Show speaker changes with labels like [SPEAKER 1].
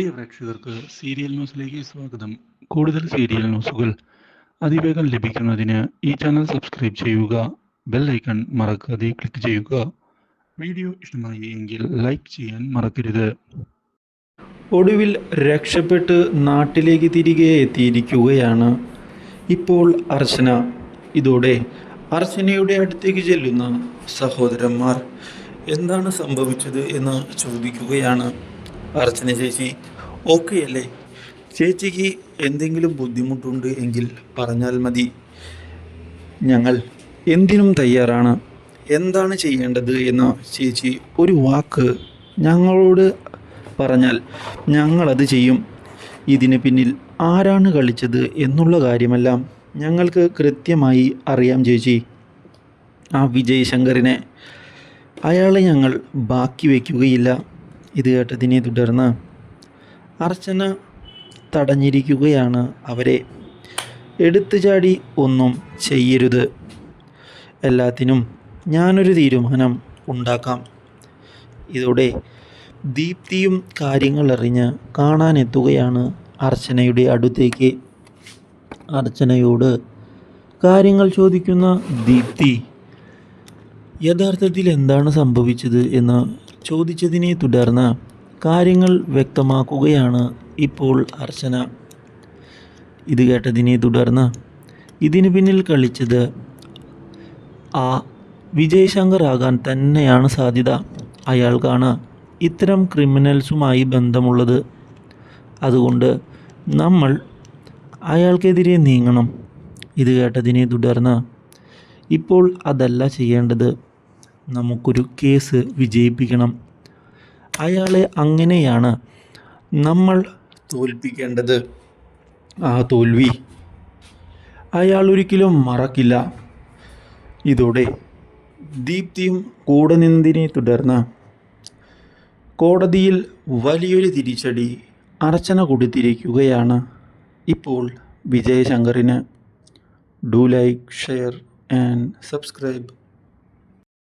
[SPEAKER 1] പ്രിയ പ്രേക്ഷകർക്ക് സീരിയൽ ന്യൂസിലേക്ക് സ്വാഗതം. കൂടുതൽ സീരിയൽ ന്യൂസുകൾ അതിവേഗം ലഭിക്കുന്നതിന് ഈ ചാനൽ സബ്സ്ക്രൈബ് ചെയ്യുക ബെൽ ഐക്കൺ മറക്കാതെ ക്ലിക്ക് ചെയ്യുക. വീഡിയോ ഇഷ്ടമായി എങ്കിൽ ലൈക്ക് ചെയ്യാൻ മറക്കരുത്.
[SPEAKER 2] ഒടുവിൽ രക്ഷപ്പെട്ട് നാട്ടിലേക്ക് തിരികെ എത്തിയിരിക്കുകയാണ് ഇപ്പോൾ അർച്ചന. ഇതോടെ അർച്ചനയുടെ അടുത്തേക്ക് ചെല്ലുന്ന സഹോദരന്മാർ എന്താണ് സംഭവിച്ചത് എന്ന് ചോദിക്കുകയാണ്. അർച്ചന ചേച്ചി ഓക്കെ അല്ലേ? ചേച്ചിക്ക് എന്തെങ്കിലും ബുദ്ധിമുട്ടുണ്ട് എങ്കിൽ പറഞ്ഞാൽ മതി. ഞങ്ങൾ എന്തിനും തയ്യാറാണ്. എന്താണ് ചെയ്യേണ്ടത് എന്ന ചേച്ചി ഒരു വാക്ക് ഞങ്ങളോട് പറഞ്ഞാൽ ഞങ്ങളത് ചെയ്യും. ഇതിന് പിന്നിൽ ആരാണ് കളിച്ചത് എന്നുള്ള കാര്യമെല്ലാം ഞങ്ങൾക്ക് കൃത്യമായി അറിയാം ചേച്ചി. ആ വിജയ് ശങ്കറിനെ അയാളെ ഞങ്ങൾ ബാക്കി വയ്ക്കുകയില്ല. ഇത് കേട്ടതിനെ തുടർന്ന് അർച്ചന തടഞ്ഞിരിക്കുകയാണ് അവരെ. എടുത്തു ചാടി ഒന്നും ചെയ്യരുത്. എല്ലാത്തിനും ഞാനൊരു തീരുമാനം ഉണ്ടാക്കാം. ഇതോടെ ദീപ്തിയും കാര്യങ്ങൾ അറിഞ്ഞ് കാണാനെത്തുകയാണ് അർച്ചനയുടെ അടുത്തേക്ക്. അർച്ചനയോട് കാര്യങ്ങൾ ചോദിക്കുന്ന ദീപ്തി യഥാർത്ഥത്തിൽ എന്താണ് സംഭവിച്ചത് എന്ന് ചോദിച്ചതിനെ തുടർന്ന് കാര്യങ്ങൾ വ്യക്തമാക്കുകയാണ് ഇപ്പോൾ അർച്ചന. ഇത് കേട്ടതിനെ തുടർന്ന് ഇതിന് പിന്നിൽ കളിച്ചത് ആ വിജയ് ശങ്കർ ആകാൻ തന്നെയാണ് സാധ്യത. അയാൾക്കാണ് ഇത്തരം ക്രിമിനൽസുമായി ബന്ധമുള്ളത്. അതുകൊണ്ട് നമ്മൾ അയാൾക്കെതിരെ നീങ്ങണം. ഇത് കേട്ടതിനെ തുടർന്ന് ഇപ്പോൾ അതല്ല ചെയ്യേണ്ടത്. നമുക്കൊരു കേസ് വിജയിപ്പിക്കണം. അയാളെ അങ്ങനെയാണ് നമ്മൾ തോൽപ്പിക്കേണ്ടത്. ആ തോൽവി അയാൾ ഒരിക്കലും മറക്കില്ല. ഇതോടെ ദീപ്തിയും കൂടെ നിന്നതിനെ തുടർന്ന് കോടതിയിൽ വലിയൊരു തിരിച്ചടി അർച്ചന കൊടുത്തിരിക്കുകയാണ് ഇപ്പോൾ വിജയശങ്കറിന്. Do like share and subscribe.